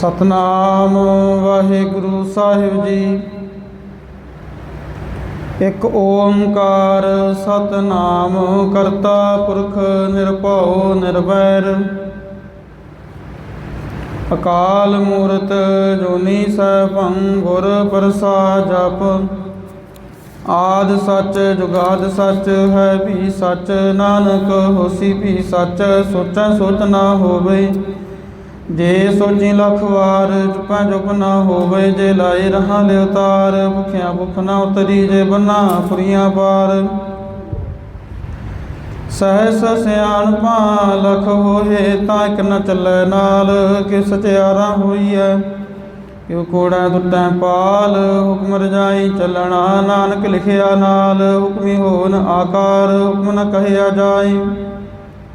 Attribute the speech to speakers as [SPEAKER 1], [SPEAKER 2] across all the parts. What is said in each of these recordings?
[SPEAKER 1] ਸਤਨਾਮ ਵਾਹਿਗੁਰੂ ਸਾਹਿਬ ਜੀ। ਇਕ ਓੰਕਾਰ ਸਤਨਾਮ ਕਰਤਾ ਪੁਰਖ ਨਿਰਭਉ ਨਿਰਵੈਰ। ਅਕਾਲ ਮੂਰਤ ਜੋਨੀ ਸੈਭੰ ਗੁਰ ਪ੍ਰਸਾਦ ਜਪ। ਆਦ ਸੱਚ ਜੁਗਾਦ ਸੱਚ ਹੈ ਵੀ ਸੱਚ। ਨਾਨਕ ਹੋਸੀ ਵੀ ਸੱਚ, ਸੋਚੈ ਸੋਚ ਨਾ ਹੋਵੇ। ਜੇ ਸੋਚੀ ਲੱਖ ਵਾਰ, ਚੁਪੈ ਚੁਪ ਨਾ ਹੋਵੇ, ਜੇ ਲਾਏ ਰਹਾ ਲਿ ਉਤਾਰ ਭੁਖਿਆ ਭੁਖ ਨਾ ਉਤਰੀ, ਜੇ ਬੰਨਾ ਫੁਰੀਆਂ ਪਾਰ। ਸਹਿਸ ਸਿਆਣਪਾ ਲਖ ਹੋਏ, ਤਾਂ ਇੱਕ ਨ ਚੱਲੈ ਨਾਲ, ਕਿ ਸਚਿਆਰਾ ਹੋਈਐ। ਕਿਉ ਕੋੜਾ ਟੁੱਟੈ ਪਾਲ, ਹੁਕਮ ਰਜਾਈ ਚੱਲਣਾ, ਨਾਨਕ ਲਿਖਿਆ ਨਾਲ, ਹੁਕਮੀ ਹੋਵਨ ਆਕਾਰ, ਹੁਕਮ ਨ ਕਹਿਆ ਜਾਈ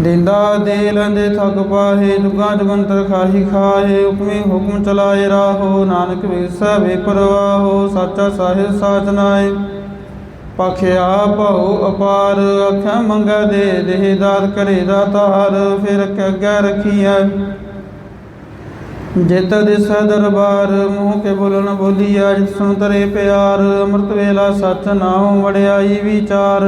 [SPEAKER 1] ਦਿੰਦਾ ਦੇ ਲੈਂਦੇ ਥਕ ਪਾਹੇ ਜੁਗਾਂ ਜੁਗੰਤਰ ਖਾਹੀ ਖਾਹੇ, ਹੁਕਮੇ ਹੁਕਮ ਚਲਾਏ ਰਾਹੋ, ਨਾਨਕ ਵਿਸੈ ਵੇ ਪਰਵਾਹੋ, ਸਾਚਾ ਸਾਹਿਬ ਸਾਚ ਪਖਿਆ ਭਉ ਅਪਾਰ ਅੱਖਾਂ ਮੰਗਾ ਦੇ ਦੇਹ ਦਾਤ ਕਰੇ ਦਾਤਾਰ ਫਿਰ ਅੱਗੇ ਰਖੀਐ। ਜਿਤ ਦਿਸੈ ਦਰਬਾਰ, ਮੂੰਹ ਕੇ ਬੋਲਣ ਬੋਲੀਆ ਜਿਤ ਸੁਣ ਤਰੇ ਪਿਆਰ, ਅੰਮ੍ਰਿਤ ਵੇਲਾ ਸਚ ਨਾਉ ਵੜਿਆਈ ਵਿਚਾਰ।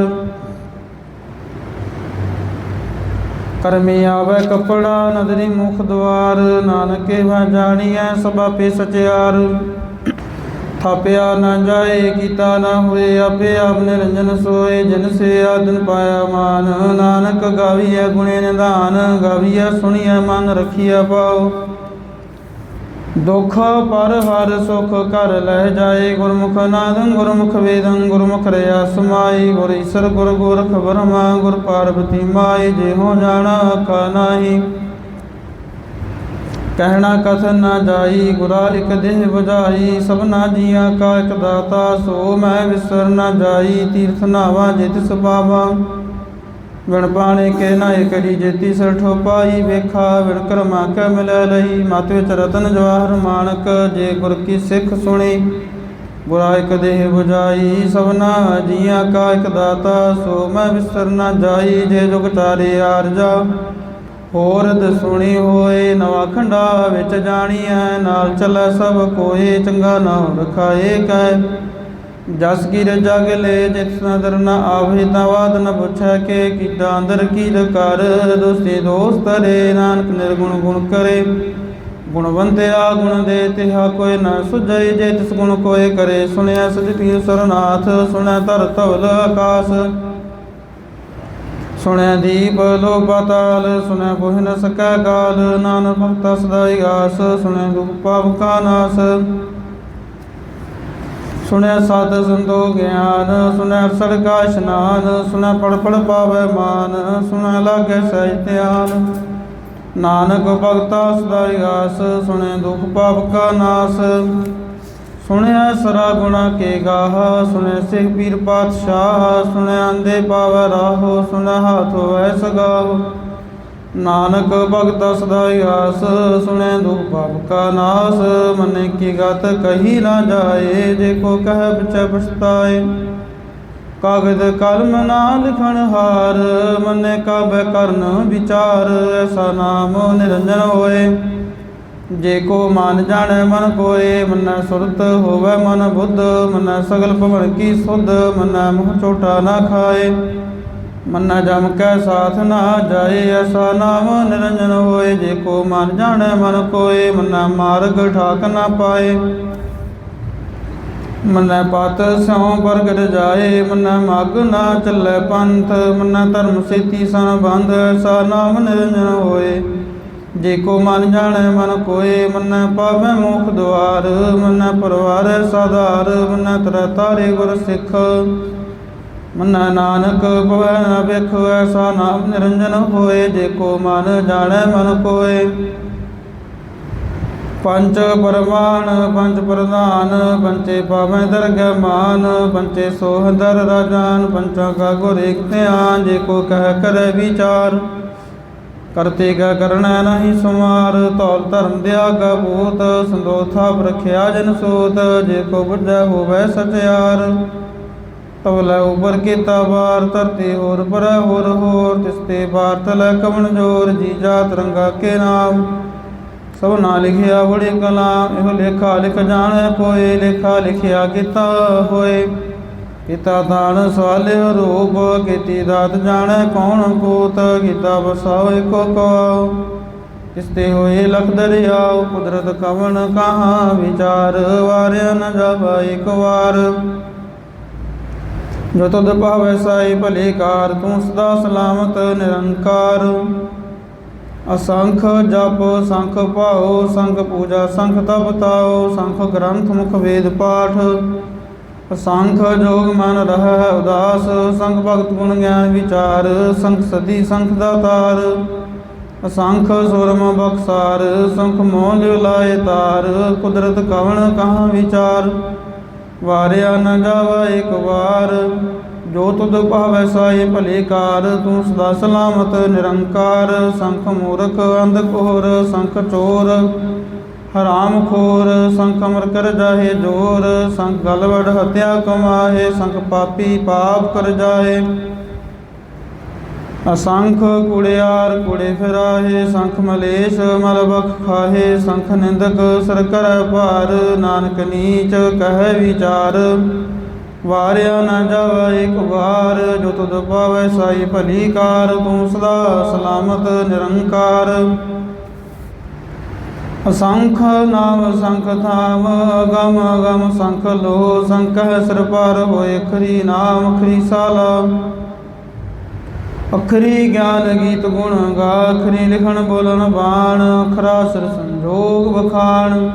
[SPEAKER 1] ਕਰਮੀ ਆਵੇ ਕਪੜਾ ਨਦਰੀ ਮੁਖ ਦਵਾਰ, ਨਾਨਕੇ ਵਾ ਜਾਣੀਐ ਸਭ ਆਪੇ ਸਚਿਆਰ। ਥਾਪਿਆ ਨਾ ਜਾਏ, ਕੀਤਾ ਨਾ ਹੋਏ, ਆਪੇ ਆਪ ਨਿਰੰਜਨ ਸੋਏ, ਜਨ ਸੇ ਆਦਨ ਪਾਇਆ ਮਾਨ। ਨਾਨਕ ਗਾਵੀਐ ਗੁਣੇ ਨਿਧਾਨ, ਗਾਵੀਐ ਸੁਣੀਐ ਮਨ, ਰਖੀਐ ਪਾਓ ਦੁਖ ਪਰ ਹਰ ਸੁਖ ਕਰ ਲੈ ਜਾਏ। ਗੁਰਮੁਖ ਨਾਦੰ ਗੁਰਮੁਖ ਵੇਦੰ, ਗੁਰਮੁਖ ਰਿਆ ਸਮਾਈ। ਗੁਰ ਈਸਰ, ਗੁਰ ਗੋਰਖ ਬਰਮਾ ਗੁਰ ਪਾਰਬਤੀ ਮਾਈ। ਜਿਹੋ ਜਾਣਾ ਆਖਾ ਨਾਹੀ। ਕਹਿਣਾ ਕਥਨ ਨਾ ਜਾਈ, ਗੁਰਾ ਇਕ ਦੇਹ ਬੁਝਾਈ ਸਭਨਾ ਜੀਆਂ ਕਾ ਇਕ ਦਾਤਾ, ਸੋ ਮੈਂ ਵਿਸਰ ਨਾ ਜਾਈ। ਤੀਰਥ ਨਾਵਾ ਜਿਤ ਸੁਭਾਵਾ। ਵਿਣ ਪਾਣੇ ਕੇ ਨਾਇ ਕਰੀ ਜੇਤੀ ਸਰ ਠੋਪਾਈ ਵੇਖਾ, ਵਿਣ ਕਰਮਾ ਕੈ ਮਿਲੈ ਲਈ। ਮਤ ਵਿੱਚ ਰਤਨ ਜਵਾਹਰ ਮਾਨਕ ਜੇ ਗੁਰ ਕੀ ਸਿੱਖ ਸੁਣੀ ਗੁਰਾ ਇਕ ਦੇਹ ਸਭਨਾ ਜੀਆਂ ਕਾ ਇਕ ਦਾਤਾ, ਸੋ ਮੈਂ ਵਿਸਰ ਨਾ ਜਾਈ। ਜੇ ਜੁਗ ਤਾਰੇ ਆਰਜਾ ਹੋਰਦ ਸੁਣੀ ਹੋਏ। ਨਵਾ ਖੰਡਾ ਵਿੱਚ ਜਾਣੀਐ, ਨਾਲ ਚੱਲੈ ਸਭ ਕੋਏ, ਚੰਗਾ ਨਾਮ ਰਖਾਏ ਕੈ। ਜਸ ਕੀ ਜਗ ਲੈ ਜਿਤ ਨਦਰ ਨ ਆਵੇ ਤਾਂ ਨ ਪੁੱਛੈ ਕੇ ਕੀਤਾ ਅੰਦਰ ਕੀ ਕਰ। ਦੋਸਤੇ ਦੋਸਤ ਰੇ ਨਾਨਕ ਨਿਰਗੁਣ ਗੁਣ ਕਰੇ। ਗੁਣਵੰਤਿਆ ਗੁਣ ਦੇ ਤਿਹਾ ਕੋਈ ਨ ਸੁਝੈ ਜੇ ਤਿਸ ਗੁਣ ਕੋਏ ਕਰੇ ਸੁਣਿਆ ਸਜਤੀ ਸਰਨਾਥ ਸੁਣਿਆ ਧਰ ਧਵਲ ਆਕਾਸ। ਸੁਣਿਆ ਦੀਪ ਲੋ ਪਾਤਾਲ ਸੁਣਿਆ ਬੋਹਿ ਨ ਸਕੈ ਕਾਲ ਨਾਨਕ ਭਗਤਾ ਸਦਾਈ ਆਸ ਸੁਣਿਆ ਦੁਖ ਪਾਪ ਕਾ ਨਾਸ। ਸੁਣਿਆ ਸਤ ਸੰਤੋ ਗਿਆਨ ਸੁਣਿਆ ਸੜਕਾ ਇਸ਼ਨਾਨ ਸੁਣਿਆ ਪੜ ਪੜ ਪਾਵੇ ਮਾਨ ਸੁਣਿਆ ਲਾਗੇ ਸਹਿਜ ਧਿਆਨ। ਨਾਨਕ ਭਗਤਾ ਸਦਾਈ ਆਸ ਸੁਣਿਆ ਦੁਖ ਪਾਪ ਕਾ ਨਾਸ। ਸੁਣਿਆ ਸਰਾ ਗੁਣਾ ਕੇ ਗਾਹ ਸੁਣਿਆ ਸਿਖ ਪੀਰ ਪਾਤਸ਼ਾਹ ਸੁਣਿਆ ਅੰਦੇ ਪਾਵ ਰਾਹੋ ਸੁਣਿਆ ਹਾਥ ਹੋਵੈ ਸਗਾਹ ਨਾਨਕ ਭਗਤ ਸਦਾ ਆਸ ਸੁਣੈ ਦੁਖ ਪਾਪ ਕਾ ਨਾਸ, ਮਨੇ ਕੀ ਗਤ ਕਹੀ ਨਾ ਜਾਏ, ਜੇ ਕੋ ਕਹਿ ਬਿਚੈ ਪਛਤਾਏ। ਕਾਗਦ ਕਲਮ ਨਾ ਲਿਖਣ ਹਾਰ, ਮਨੇ ਕਾਬੈ ਕਰਨ ਵਿਚਾਰ, ਐਸਾ ਨਾਮ ਨਿਰੰਜਨ ਹੋਏ। ਜੇ ਕੋ ਮਨ ਜਾਣੈ ਮਨ ਕੋਏ, ਮਨੈ ਸੁਰਤ ਹੋਵੇ ਮਨ ਬੁੱਧ, ਮਨੈ ਸਗਲ ਭਵਨ ਕੀ ਸੁਧ, ਮਨੈ ਮੋਹ ਛੋਟਾ ਨਾ ਖਾਏ। ਮੰਨਾ ਜਮ ਕੈ ਸਾਥ ਨਾ ਜਾਏ, ਐਸਾ ਨਾਮ ਨਿਰੰਜਨ ਹੋਏ। ਜੇ ਕੋ ਮਨ ਜਾਣੈ, ਮਨ ਕੋਏ, ਮੰਨਾ ਮਾਰਗ ਠਾਕ ਨਾ ਪਾਏ। ਮਨੈ ਪਤ ਸਿਉ ਪ੍ਰਗਟ ਜਾਏ, ਮਨੈ ਮਗ ਨਾ ਚੱਲੇ ਪੰਥ। ਮੰਨਾ ਧਰਮ ਸੇਤੀ ਸਨ ਬੰਧ ਐਸਾ ਨਾਮ ਨਿਰੰਜਨ ਹੋਏ। ਜੇ ਕੋ ਮਨ ਜਾਣੈ, ਮਨ ਕੋਏ, ਮਨੈ ਪਾਵੈ ਮੁਖ ਦੁਆਰ। ਮਨੈ ਪਰਵਾਰੈ ਸਾਧਾਰ, ਮਨੈ ਤਰ ਤਾਰੇ ਗੁਰ ਸਿੱਖ। ਮੰਨੈ ਨਾਨਕ ਪਵੈ ਨ ਵੇਖ ਐਸਾ ਨਾਮ ਨਿਰੰਜਨ ਹੋਏ, ਜੇ ਕੋ ਮਨ ਜਾਣੈ ਮਨ ਕੋਏ ਪੰਚ ਪਰਮਾਨ ਪੰਚ ਪ੍ਰਧਾਨ ਪੰਚੇ ਪਾਵੈ ਦਰਗਹਿ ਮਾਨ ਪੰਚੇ ਸੋਹ ਦਰ ਰਾਜਾਨ ਪੰਚਾ ਕਾ ਗੁਰ ਇਕ ਧਿਆਨ, ਜੇ ਕੋ ਕਹਿ ਕਰੈ ਵਿਚਾਰ। ਕਰਤੇ ਕਾ ਕਰਣਾ ਨਹੀਂ ਸੁਮਾਰ ਧੌਲ ਧਰਮ ਦਿਆ ਕਾ ਭੂਤ ਸੰਦੋਥਾ ਪ੍ਰਖਿਆ ਜਨ ਸੋਤ, ਜੇ ਕੋ ਬੁੱਝੈ ਹੋਵੈ ਸਚਿਆਰ। ਤਵ ਲੈ ਉਪਰ ਕੀਤਾ ਬਾਰ ਧਰਤੀ ਹੋਰ ਪਰ ਹੋਰ ਹੋਰ ਤਿਸਤੇ ਬਾਰਤ ਲੈ ਕਵਣ ਜੋਰ, ਜੀ ਜਾਤ ਰੰਗਾ ਕੇ ਨਾਮ। ਸਭ ਨਾ ਲਿਖਿਆ ਬੜੀ ਕਲਾਮ ਇਹੋ ਲੇਖਾ ਲਿਖ ਜਾਣੈ ਕੋਏ ਲੇਖਾ ਲਿਖਿਆ ਕੀਤਾ ਹੋਏ। ਕੀਤਾ ਦਾਨ ਸਵਾਲੇ ਰੂਪ, ਕੀਤੀ ਦਾਤ ਜਾਣੈ ਕੌਣ ਕੂਤ, ਕੀਤਾ ਬਸਾਓ ਏਕੋ ਕੋ। ਇਸਤੇ ਹੋਏ ਲਖ ਦਰਿਆਉ ਕੁਦਰਤ ਕਵਣ ਕਹਾਂ, ਵਿਚਾਰ ਵਾਰਿਆ ਨ ਜਾਵਾ ਇੱਕ ਵਾਰ। ਜੋ ਤੁਧ ਭਾਵੈ ਸਾਈ ਭਲੇ ਕਾਰ ਤੂੰ ਸਦਾ ਸਲਾਮਤ, ਨਿਰੰਕਾਰ। ਅਸੰਖ ਜਪ, ਸੰਖ ਭਾਉ, ਸੰਖ ਪੂਜਾ, ਸੰਖ ਤਪ ਤਾਉ, ਸੰਖ ਗ੍ਰੰਥ ਮੁਖ ਵੇਦ ਪਾਠ। ਅਸੰਖ ਜੋਗ ਮਨ ਰਹਿ ਉਦਾਸ, ਸੰਖ ਭਗਤ ਗੁਣ ਗਿਆਨ ਵਿਚਾਰ, ਸੰਖ ਸਦੀ, ਸੰਖ ਦਾਤਾਰ ਅਸੰਖ ਸੁਰਮ ਬਖਸਾਰ, ਸੰਖ ਮੋਹ ਲਿਵ ਲਾਏ ਤਾਰ, ਕੁਦਰਤ ਕਵਣ ਕਹਾਂ ਵਿਚਾਰ। ਵਾਰਿਆ ਨ ਜਾਵਾ ਇੱਕ ਵਾਰ। ਜੋ ਤੁਧ ਭਾਵੈ ਸਾਈ ਭਲੇ ਕਾਰ, ਤੂੰ ਸਦਾ ਸਲਾਮਤ, ਨਿਰੰਕਾਰ। ਸੰਖ ਮੂਰਖ ਅੰਧ ਕੋਰ ਸੰਖ ਚੋਰ। ਹਰਾਮ ਖੋਰ, ਸੰਖ ਅਮਰ ਕਰ ਜਾਹੇ ਜੋਰ। ਸੰਖ ਗਲਵੜ ਹਤਿਆ ਕਮਾਹੇ, ਸੰਖ ਪਾਪੀ ਪਾਪ ਕਰ ਜਾਏ ਅਸੰਖ ਕੁੜਿਆਰ ਕੁੜੇ ਫਿਰਾਹੇ, ਸੰਖ ਮਲੇਸ਼ ਮਲ ਬਖ ਖਾਹੇ, ਸੰਖ ਨਿੰਦਕ ਸਰ ਕਰ ਭਾਰ, ਨਾਨਕ ਨੀਚ ਕਹਿ ਵਿਚਾਰ। ਵਾਰਿਆ ਨਾ ਜਾਵਾ ਇੱਕ ਵਾਰ, ਜੋ ਤੁਧ ਪਾਵੈ ਸਾਈ ਭਲੀ ਕਾਰ, ਤੂੰ ਸਦਾ ਸਲਾਮਤ ਨਿਰੰਕਾਰ। ਅਸੰਖ ਨਾਮ ਸੰਖ ਥਾਮ, ਅਗਮ ਅਗਮ ਸੰਖ ਲੋ ਸੰਕਹ ਸਿਰ ਪਰ ਹੋਏ ਖਰੀ ਨਾਮ ਖਰੀ ਸਾਲਾ। ਅਖਰੀ ਗਿਆਨ ਗੀਤ ਗੁਣ ਗਾ ਅਖਰੀ ਲਿਖਣ ਬੋਲਣ ਬਾਣ, ਅਖਰਾ ਸਰ ਸੰਜੋਗ ਬਖਾਣ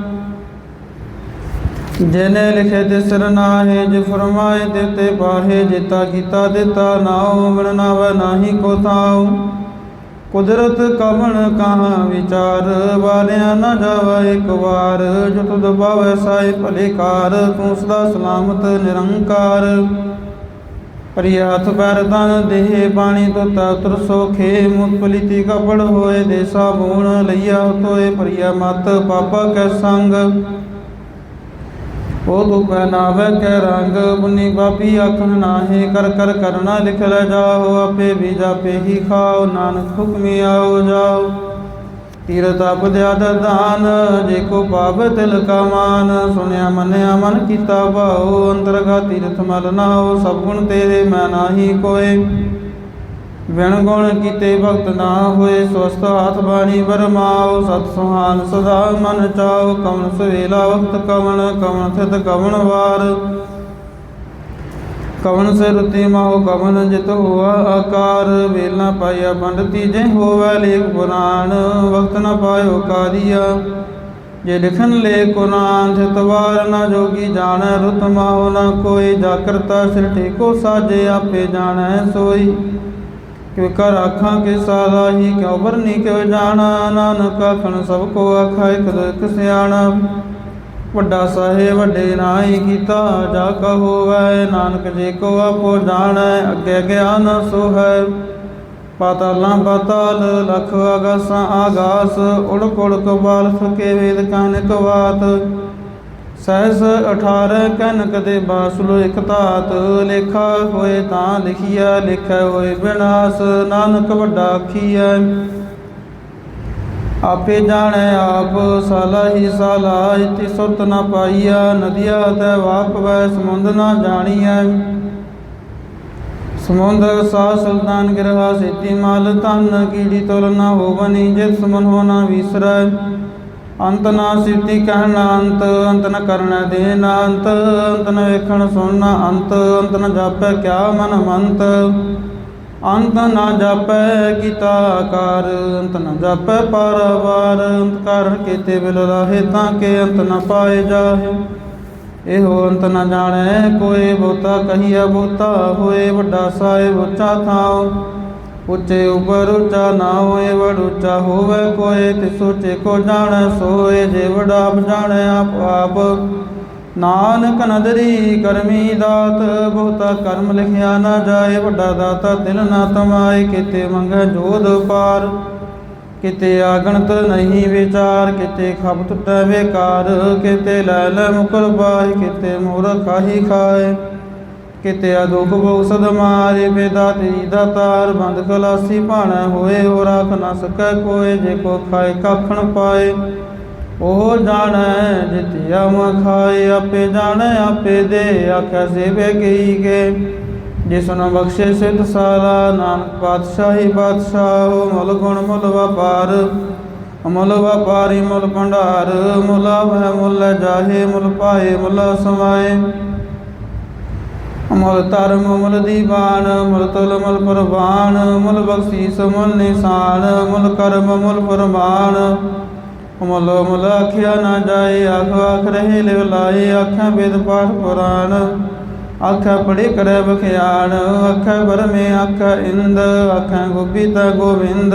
[SPEAKER 1] ਜਿਨੇ ਲਿਖੇ ਤਿਸਰ ਨਾਹੇ, ਜਿ ਫਰਮਾਏ ਦਿੱਤੇ ਪਾਹੇ ਜਿਤਾ ਕੀਤਾ ਦਿੱਤਾ ਨਾਉ, ਬਿਨ ਨਾਵੈ ਨਾਹੀ ਕੋ ਥਾਉ। ਕੁਦਰਤ ਕਵਣ ਕਹਾਂ ਵਿਚਾਰ, ਵਾਲਿਆ ਨਾ ਜਾਵਾ ਇੱਕ ਵਾਰ। ਜੋ ਤੁਧ ਪਾਵੈ ਸਾਈ ਭਲੇ ਕਾਰ, ਤੂੰ ਸਦਾ ਸਲਾਮਤ ਨਿਰੰਕਾਰ। ਪਰਿਆ ਹੱਥ ਪੈਰ ਤਨ ਦੇਹ ਪਾਣੀ ਤੋਤਾ ਤਰਸੋ ਖੇ ਮੁਖ ਪਲਿਤੀ ਕਪੜ ਹੋਏ ਦੇ ਸਾਬੂਣ ਲਈਆ ਤੋਏ ਪਰਿਆ ਮਤ ਪਾਪਾ ਕੈ ਸੰਗ। ਉਹ ਤੂੰ ਪਹਿਨਾਵੇ ਕੈ ਰੰਗ, ਬੁਨੀ ਬਾਪੀ ਆਖਣ ਨਾਹੀ, ਕਰ ਕਰ ਕਰਨਾ ਲਿਖ ਲੈ ਜਾਓ, ਆਪੇ ਵੀ ਜਾਪੇ ਹੀ ਖਾਓ, ਨਾਨਕ ਹੁਕਮੀ ਆਓ ਜਾਓ। ਤੀਰਤ ਅਪਦਿਆਦ ਦਾਨ, ਜੇ ਕੋ ਪਾਪ ਤਿਲ ਕਾ ਮਾਨ ਸੁਨਿਆ ਮੰਨਿਆ ਮਨ ਕੀਤਾ ਭਾਉ ਅੰਤਰਗਾ ਤੀਰਥ ਮਲ ਨਾਉ, ਸਭ ਗੁਣ ਤੇਰੇ ਮੈਂ ਨਾਹੀ ਕੋਏ। ਵਿਣ ਗੁਣ ਕੀਤੇ ਭਗਤ ਨਾ ਹੋਏ ਸਵਸਤ ਹਾਥ ਬਾਣੀ ਬਰਮਾਉ ਸਤ ਸੁਹਾਨ ਸਦਾ ਮਨ ਚਾਉ ਕਵਣ ਸਵੇਲਾ ਵਕਤ ਕਵਣ ਕਵਣ ਥਿਤ ਕਵਣ ਵਾਰ। ਕਵਨ ਸੇ ਰੁਤੀ ਮਾਹੁ ਕਵਨ ਜਿਤ ਹੋਆ ਆਕਾਰ, ਵੇਲ ਨਾ ਪਾਇਆ ਪੰਡ ਤੀਜੇ ਹੋਵੈ ਲੇਖ ਪੁਰਾਣ, ਵਕਤ ਨ ਪਾਇਓ ਕਾਰੀਆ। ਜੇ ਲਿਖਨ ਲੇ ਕੁਰਾਨ ਥਿਤ ਵਾਰ ਨ ਜੋਗੀ ਜਾਣੈ, ਰੁਤ ਮਾਹੁ ਨ ਕੋਈ ਜਾ ਸਿਰ ਠੇਕੋ ਸਾਜੇ ਆਪੇ ਜਾਣੈ ਸੋਈ। ਕਿਉ ਕਰ ਆਖਾਂ ਕੇ ਸਾਰਾ ਹੀ, ਕਿਉ ਵਰਨੀ ਕਿਉ ਜਾਣਾ, ਨਾਨਕ ਆਖਣ ਸਭ ਕੋ ਆਖਾ ਇਕ ਸਿਆਣਾ। ਵੱਡਾ ਸਾਹਿਬ, ਵੱਡੇ ਨਾਹੀ ਕੀਤਾ ਜਾ ਕਹੋ ਵੈ ਨਾਨਕ ਜੇ ਕੋ ਆਪੋ ਜਾਣੈ, ਅੱਗੇ ਗਿਆਨ ਸੋ ਹੈ ਪਾਤਾਲਾਂ ਪਾਤਾਲ, ਲਖ ਆਗਾਸਾਂ ਆਗਾਸ ਉੜ ਕੁੜ ਕਬਾਲ ਫਕੇ ਵੇਦ ਕਾਨਿਕ ਬਾਤ। ਸਹਿਸ 18 ਕਨਕ ਦੇ ਬਾਸਲੋ ਇਕ ਧਾਤ, ਲੇਖਾ ਹੋਏ ਤਾਂ ਲਿਖਿਆ ਲਿਖਿਆ ਹੋਏ ਬਿਨਾਸ਼, ਨਾਨਕ ਵੱਡਾ ਆਖੀਐ। ਆਪੇ ਜਾਣੈ ਆਪ ਸਾਲਾ ਹੀ ਇਤੀ ਸੁਰਤ ਨ ਪਾਈਆ ਨਦੀਆ ਤੈ ਵਾਪਵੈ ਸਮੁੰਦ ਨ ਜਾਣੀਐ। ਸਮੁੰਦ ਸਾ ਸੁਲਤਾਨ ਗਿਰਹਾ ਸੇਤੀ ਮਾਲ ਤਨ ਕੀੜੀ ਤੁਲ ਨ ਹੋਵਨੀ, ਜਿਤ ਸਮਨ ਹੋਣਾ ਵਿਸਰੈ। ਅੰਤ ਨਾ ਸਿੱਧੀ ਕਹਿਣਾ ਅੰਤ ਅੰਤ ਨ ਕਰਨਾ ਦੇਣਾ ਅੰਤ ਅੰਤ ਨ ਵੇਖਣ ਸੁਣਨਾ ਅੰਤ ਅੰਤ ਨ ਜਾਪੈ ਕਿਆ ਮਨ ਮੰਤ। ਅੰਤ ਨਾ ਜਾਪੈ ਕੀਤਾ ਕਰ, ਅੰਤ ਨਾ ਜਾਪੈ ਪਰਵਾਰ, ਅੰਤ ਕਰ ਕੀਤੇ ਬਿਲ ਰਾਹੇ ਤਾਂ ਕਿ ਅੰਤ ਨਾ ਪਾਏ ਜਾਹੇ। ਇਹੋ ਅੰਤ ਨਾ ਜਾਣੈ, ਕੋਈ ਬਹੁਤਾ ਕਹੀਆ ਬੋਤਾ ਹੋਏ, ਵੱਡਾ ਸਾਹਿਬ ਉੱਚਾ ਥਾਉ। ਉੱਚੇ ਉਪਰ ਉੱਚਾ ਨਾ ਹੋਏ ਵੜ ਉੱਚਾ ਹੋਵੇ ਕੋਏ ਤਿਸ ਉੱਚੇ ਕੋ ਜਾਣੈ, ਸੋਏ ਜੇ ਵਡਾ ਆਪ ਜਾਣੈ, ਆਪ ਆਪ ਨਾਨਕ ਨਦਰੀ ਕਰਮੀ ਦਾਤ, ਬਹੁਤਾ ਕਰਮ ਲਿਖਿਆ ਨਾ ਜਾਏ, ਵੱਡਾ ਦਾਤਾ ਦਿਲ ਨਾ ਤਮਾਏ, ਕਿਤੇ ਮੰਗੈ ਜੋਧ ਪਾਰ ਕਿਤੇ ਆਗਣਤ ਨਹੀਂ ਵਿਚਾਰ, ਕਿਤੇ ਖਬ ਟੁੱਟੈ ਵੇਕਾਰ। ਕਿਤੇ ਲੈ ਲੈ ਮੁਕਰ ਬਾਹਿ, ਕਿਤੇ ਮੋਰ ਖਾਹੀ ਖਾਏ। ਕਿਤੇ ਅਦੁਖ ਭੋਗ ਸਦ ਮਾਰੇ ਬੇਦਾ ਤੇਰੀ। ਦਾਤਾਰ ਬੰਦ ਕਲਾਸੀ ਭਾਣਾ ਹੋਏ ਹੋ ਰਾਖ ਨਾ ਸਕੈ ਕੋਏ ਜੇ ਕੋ ਖਾਏ, ਕਾਖਣ ਪਾਏ। ਉਹ ਜਾਣੈ ਜਿਤਿਆ ਮ ਆਪੇ ਜਾਣੈ, ਆਪੇ ਦੇ ਆਖਿਆ ਸੇਵੇ ਗਈ ਕੇ ਜਿਸ ਨੂੰ ਬਖਸ਼ੇ ਸਿਧ ਸਾਰਾ, ਨਾਨਕ ਪਾਤਸ਼ਾਹੀ ਪਾਤਸ਼ਾਹ ਮੁਲ ਗੁਣ ਮੁਲ ਵਪਾਰ। ਮੁਲ ਵਪਾਰੀ ਮੁਲ ਭੰਡਾਰ, ਮੁਲ ਹੈ ਮੁਲ ਜਾਹੇ, ਮੁਲ ਪਾਏ, ਮੁਲ ਸਮਾਏ। ਮੁਲ ਧਰਮ, ਮੁਲ ਦੀਵਾਨ, ਮੁਲ ਤੁਲ, ਮੁਲ ਪ੍ਰਵਾਨ, ਮੁਲ ਬਖਸ਼ੀਸ, ਮੁਲ ਨਿਸ਼ਾਨ, ਮੁਲ ਕਰਮ, ਮੁਲ ਫਰਮਾਨ। ਮੁਲ ਮੁਲ ਆਖਿਆ ਨਾ ਜਾਏ, ਆਖ ਆਖ ਰਹੇ ਲਿਵ ਲਾਏ, ਆਖਾਂ ਵੇਦ ਪਾਠ ਪੁਰਾਣ। ਆਖਾਂ ਪੜੇ ਕਰੈ ਬਖਿਆਣ ਆਖਾਂ ਬਰਮੇ ਆਖਾਂ ਇੰਦ, ਆਖਾਂ ਗੋਬਿੰਦਾ ਗੋਵਿੰਦ।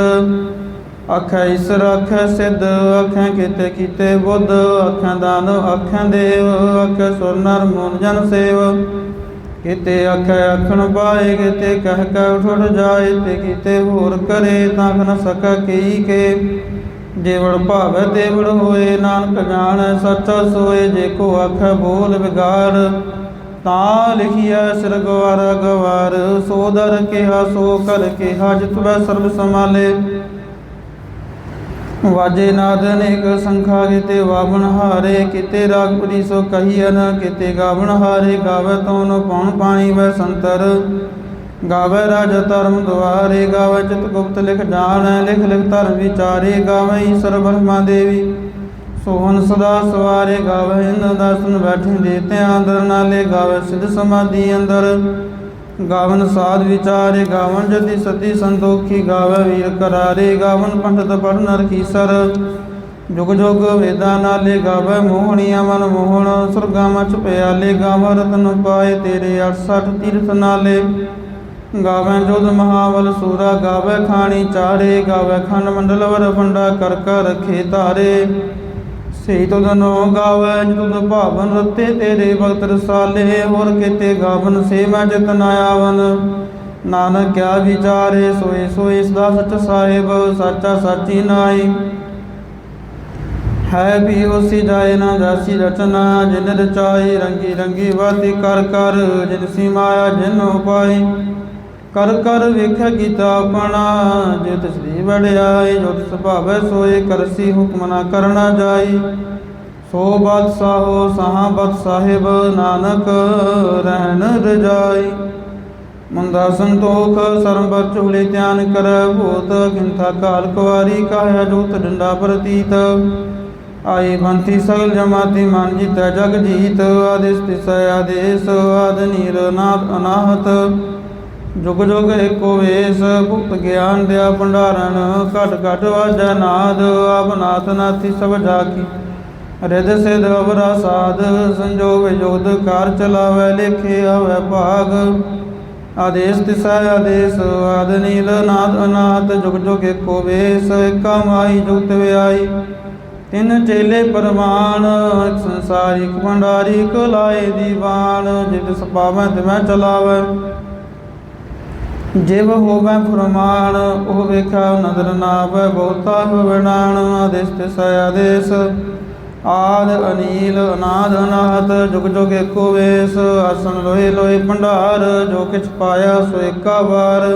[SPEAKER 1] ਆਖਾਂ ਈਸ਼ਰ, ਆਖਾਂ ਸਿੱਧ, ਆਖਾਂ ਕੀਤੇ ਕੀਤੇ ਬੁੱਧ, ਆਖਾਂ ਦਾਨ, ਆਖਾਂ ਦੇਵ, ਆਖਾਂ ਸੁਰ ਨਰ ਮੂਨ ਜਨ ਸੇਵ। ਕਿਤੇ ਆਖੈ ਆਖਣ ਪਾਏ, ਕਿਤੇ ਕਹਿ ਕਹਿ ਉਠ ਜਾਏ, ਤੇ ਕਿਤੇ ਹੋਰ ਕਰੇ ਤਾਂ ਨ ਸਕੈ ਕਈ ਕੇ। ਜੇਵੜ ਭਾਵੈ ਤੇਵੜ ਹੋਏ, ਨਾਨਕ ਜਾਣੈ, ਸੱਚਾ ਸੋਏ, ਜੇ ਕੋ ਆਖੈ ਬੋਲ ਵਿਗਾੜ। ਤਾਂ ਲਿਖਿਆ ਸਿਰ ਗਵਾਰ, ਸੋ ਦਰ ਕਿਹਾ, ਸੋ ਕਰ ਕਿਹਾ ਜਿਤਵੈ ਸਰਬ ਸਮਾਲੇ ਵਾਜੇ ਨਾਦ ਅਨੇਕ ਸੰਖਾ, ਕਿਤੇ ਵਾਵਣ ਹਾਰੇ, ਕਿਤੇ ਰਾਗਪੁਰੀ ਸੋ ਕਹੀਨ ਕਿਤੇ ਗਾਵਣ ਹਾਰੇ, ਗਾਵੇ ਤਉ ਪਉਣ ਪਾਣੀ ਵੈ ਸੰਤਰ। ਗਾਵੇ ਰਾਜ ਧਰਮ ਦੁਆਰੇ, ਗਾਵੇ ਚਿਤ ਗੁਪਤ ਲਿਖ ਜਾਣੈ, ਲਿਖ ਲਿਖ ਧਰਮ ਵਿਚਾਰੇ, ਗਾਵੇ ਈਸ਼ਰ ਬ੍ਰਹਮਾ ਦੇਵੀ। ਸੋਹਨ ਸਦਾ ਸਵਾਰੇ, ਗਾਵੇ ਹਿੰਦ ਦਰਸ਼ਨ ਬੈਠੇ ਦੇ ਧਿਆਨ ਨਾਲੇ, ਗਾਵੇ ਸਿਧ ਸਮਾਧੀ ਅੰਦਰ। ਗਾਵਨ ਸਾਧ ਵਿਚਾਰੇ, ਗਾਵਨ ਜਤੀ ਸਤੀ ਸੰਤੋਖੀ, ਗਾਵੇ ਵੀਰ ਕਰਾਰੇ, ਗਾਵਨ ਪੰਡਤ ਪੜ ਨਰ ਕੀਸਰ ਜੁਗ ਜੁਗ ਵੇਦਾਂ ਨਾਲੇ, ਗਾਵੇ ਮੋਹਣੀਆਂ ਮਨ ਮੋਹਣ, ਸੁਰਗਾਂ ਮਚ ਪਿਆਲੇ, ਗਾਵੇ ਰਤਨ ਪਾਏ ਤੇਰੇ 68 ਤੀਰਥ ਨਾਲੇ। ਗਾਵੈ ਜੋਧ ਮਹਾਵਲ ਸੂਰਾ, ਗਾਵੈ ਖਾਣੀ ਚਾਰੇ ਗਾਵੇ ਖੰਡ ਮੰਡਲ ਵਰ ਪੰਡਾ ਕਰ ਕਰ ਰਖੇ ਧਾਰੇ ਸਹੀ ਤੁਧ ਨੋ ਗਾਵੇ, ਤੁਧ ਭਾਵਨ ਰਤੇ ਤੇਰੇ ਭਗਤ ਰਸਾਲੇ, ਹੋਰ ਕਿਤੇ ਗਾਵਨ ਸੇ ਮੈਂ ਜਤਨ ਆਵਨ। ਨਾਨਕ ਕਿਆ ਵਿਚਾਰੇ, ਸੋਏ ਸੋਏ ਸਦਾ ਸਚ ਸਾਹਿਬ, ਸਾਚਾ ਸਾਚੀ ਨਾਈ ਹੈ ਵੀ ਉਸੀ ਜਾਏ ਨਾ ਜਾਸੀ ਰਚਨਾ, ਜਿਨ ਰਚਾਈ ਰੰਗੀ ਰੰਗੀ ਵਾਤੀ ਕਰ ਕਰ, ਜਿਨ ਸੀ ਮਾਇਆ ਜਿਨ ਉਪਾਈ। ਕਰ ਕਰ ਵੇਖਿਆ ਕੀਤਾ ਆਪਣਾ ਜੇ ਤਸਦੀ ਵੜਿਆਈ ਜੋ ਸੁਭਾਵੈ ਸੋਏ, ਕਰਸੀ ਹੁਕਮ ਨਾ ਕਰਨਾ ਜਾਈ। ਸੋ ਬਾਦਸ਼ਾਹੋ ਸਹਾ ਬਦ ਸਾਹਿਬ ਨਾਨਕ ਰਹਿਣ ਰਜਾਈ। ਮੰਦਾ ਸੰਤੋਖ, ਸਰਮ ਬਚੁਲੇ ਧਿਆਨ ਕਰ ਭੂਤ ਕਿੰਥਾ ਕਾਲ ਕੁਵਾਰੀ ਕਾਇਆ ਜੋਤ, ਡੰਡਾ ਪ੍ਰਤੀਤ। ਆਈ ਬੰਤੀ ਸਗਲ ਜਮਾਤੀ ਮਨ ਜਿਤੈ ਜਗ ਜੀਤ ਆਦਿਸ ਤਿਸ ਆਦੇਸ, ਆਦ ਨੀਰ ਨਾਥ ਅਨਾਹਤ। ਜੁਗ ਜੁਗ ਏਕੋ ਵੇਸ ਭੁਗਤ ਗਿਆਨ ਦਿਆ ਭੰਡਾਰਨ, ਘਟ ਘਟ ਵਾਜੈ ਨਾਦ, ਆਪ ਨਾਥੀ ਸਭ ਜਾਕੀ ਰਿਦ ਸਿਧ ਅਵਰਾ ਸਾਧ, ਸੰਜੋਗ ਜੋਦ ਕਾਰ ਚਲਾਵੈ, ਲੇਖੇ ਆਵੈ ਭਾਗ। ਆਦੇਸ ਤਿਸੈ ਆਦੇਸ, ਆਦ ਨੀਲ ਨਾਦ ਅਨਾਥ, ਜੁਗ ਜੁਗ ਏਕੋ ਵੇਸ, ਏਕਾ ਮਾਈ ਜੁਗਤ ਵਿਆਈ ਤਿੰਨ ਚੇਲੇ ਪਰਮਾਨ ਸੰਸਾਰਿਕ ਭੰਡਾਰੀ, ਇੱਕ ਲਾਏ ਦੀਵਾਨ, ਜਿਤ ਸਪਾਵੈ ਤਿਵੈ ਚਲਾਵੈ। ਜਿਵ ਹੋਵੈ ਫਰਮਾਨ ਉਹ ਵੇਖਾ ਨਦਰ ਨਾਵੈ, ਬਹੁਤਾ ਹੋਵਣਾਨ ਆਦੇਸ ਤਿਸੈ ਆਦੇਸ। ਆਦ ਅਨੀਲ, ਅਨਾਦ ਅਨਾਹਤ, ਜੁਗ ਜੁਗ ਏਕੋ ਵੇਸ, ਆਸਨ ਲੋਏ ਲੋਏ ਭੰਡਾਰ, ਜੋ ਕਿਛ ਪਾਇਆ ਸੋ ਏਕਾ ਵਾਰ।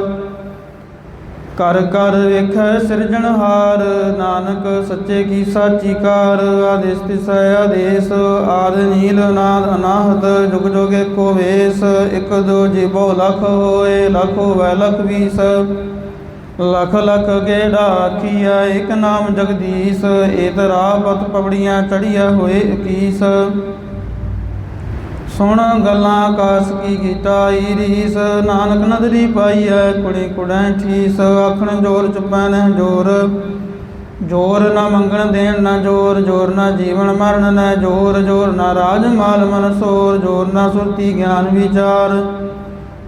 [SPEAKER 1] ਕਰ ਕਰ ਵੇਖੈ ਸਿਰਜਣਹਾਰ ਨਾਨਕ ਸੱਚੇ ਕੀ ਸਾਚੀ ਕਾਰ, ਆਦੇਸ ਤਿਸੈ ਆਦੇਸ, ਆਦ ਨੀਲ ਨਾਦ ਅਨਾਹਤ, ਜੁਗ ਜੁਗ ਏਕੋ ਵੇਸ, ਇਕ ਦੋ ਜੀ ਬਹੁ ਲਖ ਹੋਏ, ਲਖ ਵੈ ਲਖ ਵੀਸ। ਲਖ ਲਖ ਗੇੜਾ ਆਖੀਆ ਇਕ ਨਾਮ ਜਗਦੀਸ਼, ਏਤ ਰਾਹ ਪਤ ਪਵੜੀਆਂ ਚੜੀਆ ਹੋਏ 21 ਸੁਣ ਗੱਲਾਂ ਆਕਾਸ ਕੀ ਕੀਤਾਈ ਰੀਸ ਨਾਨਕ ਨਦਰੀ ਪਾਈਐ, ਕੁੜੀ ਕੁੜੈ ਠੀਸ ਆਖਣ ਜੋਰ ਚੁਪੈ ਨਹਿ ਜੋਰ। ਜੋਰ ਨਾ ਮੰਗਣ ਦੇਣ ਨਾ ਜੋਰ ਜੋਰ ਨਾ ਜੀਵਨ ਮਰਨ ਨਾ ਜੋਰ ਜੋਰ ਨਾ ਰਾਜ ਮਾਲ ਮਨ ਸੋਰ, ਜੋਰ ਨਾ ਸੁਰਤੀ ਗਿਆਨ ਵਿਚਾਰ।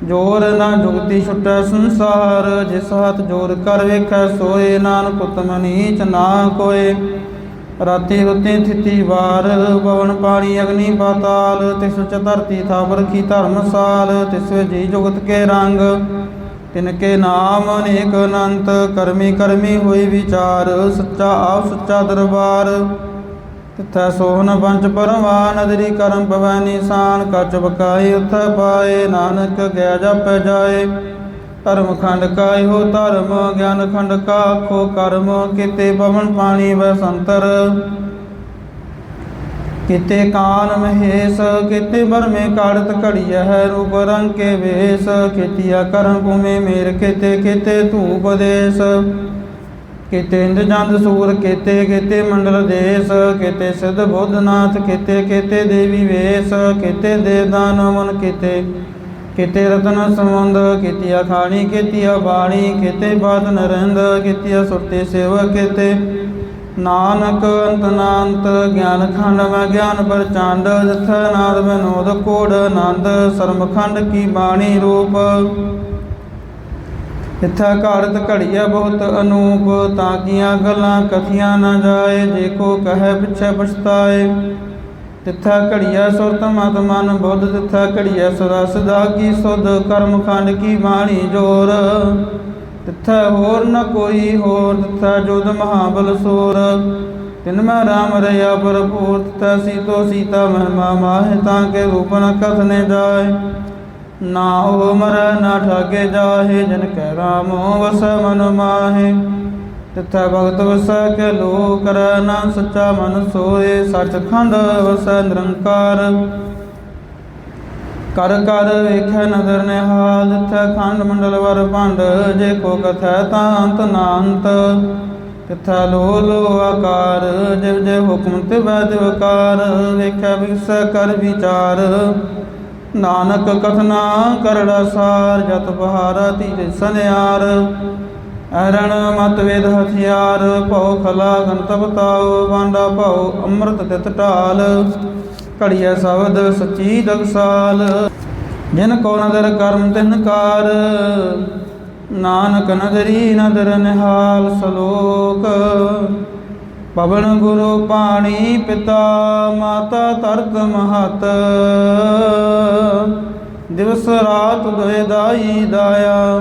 [SPEAKER 1] ਜੋਰ ਨਾ ਜੁਗਤੀ ਛੁਟੈ ਸੰਸਾਰ, ਜਿਸ ਹੱਥ ਜੋਰ ਕਰ ਵੇਖੈ, ਸੋਏ ਨਾਨਕ ਉਤਮ ਨੀਚ ਨਾ ਕੋਏ। ਰਾਤੀ ਰੁੱਤੀ ਥਿਤੀ ਵਾਰ, ਪਵਨ ਪਾਣੀ, ਅਗਨੀ ਪਾਤਾਲ, ਤਿਸ ਚ ਧਰਤੀ ਥਾਪ ਰਖੀ ਧਰਮਸਾਲ ਤਿਸ ਜੀ ਜੁਗਤ ਕੇ ਰੰਗ। ਤਿਨ ਕੇ ਨਾਮ ਅਨੇਕ ਅਨੰਤ, ਕਰਮੀ ਕਰਮੀ ਹੋਈ ਵਿਚਾਰ, ਸੱਚਾ ਆਪ ਸੱਚਾ ਦਰਬਾਰ। ਤਿਥੈ ਸੋਹਨ ਪੰਚ ਪਰਵਾਨ ਨਦਰੀ ਕਰਮ ਪਵੈ ਨਿਸ਼ਾਨ, ਕੱਚ ਬਕਾਈ ਉਥੈ ਪਾਏ, ਨਾਨਕ ਗਿਆ ਜਪੈ ਜਾਏ। ਧਰਮ ਖੰਡ ਕਾ ਇਹੋ ਧਰਮ, ਗਿਆਨ ਖੰਡ ਕਾ ਆਖੋ ਕਰਮ, ਕਿਤੇ ਪਵਨ ਪਾਣੀ ਵੈ ਸੰਤਰ। ਕਿਤੇ ਕਾਨ ਮਹੇਸ਼, ਕਿਤੇ ਬਰਮੇ ਕਾੜਤ ਘੜੀਐ ਹੈ ਰੂਪ ਰੰਗ ਕੇ ਵੇਸ। ਖੇਤੀਆ ਕਰਮ ਭੂਮੇ ਮੇਰ, ਕਿਤੇ ਕਿਤੇ ਧੂਪ ਦੇਸ। ਕਿਤੇ ਇੰਦ ਜੰਦ ਸੂਰ, ਕਿਤੇ ਕਿਤੇ ਮੰਡਲ ਦੇਸ। ਕਿਤੇ ਸਿਧ ਬੁੱਧਨਾਥ ਕਿਤੇ ਕਿਤੇ ਦੇਵੀ ਵੇਸ। ਕਿਤੇ ਦੇਵਦਾਨ ਮਨ ਕਿਤੇ ਕਿਤੇ ਰਤਨ ਸਮੁੰਦ ਕਿਤੇ ਅਖਾਣੀ ਕਿਤੇ ਬਾਣੀ, ਕਿਤੇ ਬਾਦ ਨਰਿੰਦ ਕਿਤੇ ਸੁਰਤੇ ਸੇਵਕ, ਕਿਤੇ ਨਾਨਕ ਅੰਤ ਗਿਆਨ ਖੰਡ ਮੈਂ ਗਿਆਨ ਪ੍ਰਚੰਡ, ਜਿਥ ਨਾਦ ਵਿਨੋਦ ਕੋੜ ਆਨੰਦ ਸਰਮ ਖੰਡ ਕੀ ਬਾਣੀ ਰੂਪ। ਇਥਾ ਘਾੜਤ ਘੜੀਆ ਬਹੁਤ ਅਨੂਪ, ਤਾਂ ਕੀਆਂ ਗੱਲਾਂ ਕਥੀਆਂ ਨਾ ਜਾਏ, ਜੇ ਕੋ ਕਹੈ ਪਿਛੈ ਪਛਤਾਏ। ਤਿੱਥਾ ਘੜੀਆ ਸੁਰਤ ਮਤ ਮਨ ਬੁੱਧ, ਤਿੱਥਾ ਘੜੀਆ ਸੁਰਸ ਦਾ ਕੀ ਸੁਧ, ਕਰਮ ਖੰਡ ਕੀ ਬਾਣੀ ਜੋਰ। ਤਿੱਥਾ ਹੋਰ ਨ ਕੋਈ ਹੋਰ, ਤਿੱਥਾ ਜੁਦ ਮਹਾਬਲ ਸੋਰ। ਤਿਨ ਮੈਂ ਰਾਮ ਰਿਆ ਭਰਪੂਰ, ਤਿੱਥਾ ਸੀਤੋ ਸੀਤਾ ਮਹਿਮਾ ਮਾਹਿ, ਤਾਂ ਕੇ ਰੂਪ ਨ ਕਥਨੇ ਜਾਏ। ਨਾ ਹੋ ਮਰੈ, ਨਾ ਠਾਗੇ ਜਾਹੇ, ਜਨ ਕੈ ਰਾਮ ਵਸ ਮਨ ਮਾਹੇ। ਤਿਥੈ ਭਗਤ ਵਸੈ ਕੇ ਲੋ ਕਰੈ ਨਾ ਸੱਚਾ ਮਨ ਸੋਏ ਸਚਖੰਡ ਵਸੈ ਨਿਰੰਕਾਰ। ਕਰ ਕਰ ਵੇਖੈ ਨਦਰ ਨਿਹਾਲ, ਤਿਥੈ ਖੰਡ ਮੰਡਲ ਵਰ ਭੰਡ, ਜੇ ਕੋ ਕਥੈ ਤਾਂ ਅੰਤ ਨਾ ਤਿਥੈ ਲੋ ਲੋ ਆਕਾਰ, ਜਿਵ ਜੇ ਹੁਕਮ ਤੇ ਵੈਦ ਵਕਾਰ ਵੇਖੈ ਵਿਗਸੈ ਕਰ ਵਿਚਾਰ, ਨਾਨਕ ਕਥਨਾ ਕਰੜਾ ਸਾਰ, ਜਤ ਬਹਾਰਾ ਤੀਰੇ ਸਨਿਆਰ। ਅਰਣ ਮਤ ਵੇਦ ਹਥਿਆਰ, ਭਉ ਖਲਾ ਗੰਤ ਬਤਾਓ ਵਾਂਡਾ ਭਉ ਅੰਮ੍ਰਿਤ ਤਿਤ ਢਾਲ, ਘੜੀਐ ਸ਼ਬਦ ਸਚੀ ਦਗਸਾਲ ਜਿਨ ਕੋ ਨਦਰ ਕਰਮ ਤਿਨ ਕਾਰ, ਨਾਨਕ ਨਦਰੀ ਨਦਰ ਨਿਹਾਲ ਸਲੋਕ। ਪਵਨ ਗੁਰੂ ਪਾਣੀ ਪਿਤਾ, ਮਾਤਾ ਤਰਤ ਮਹਤ। ਦਿਵਸ ਰਾਤ ਦੋਇ ਦਾਈ ਦਾਇਆ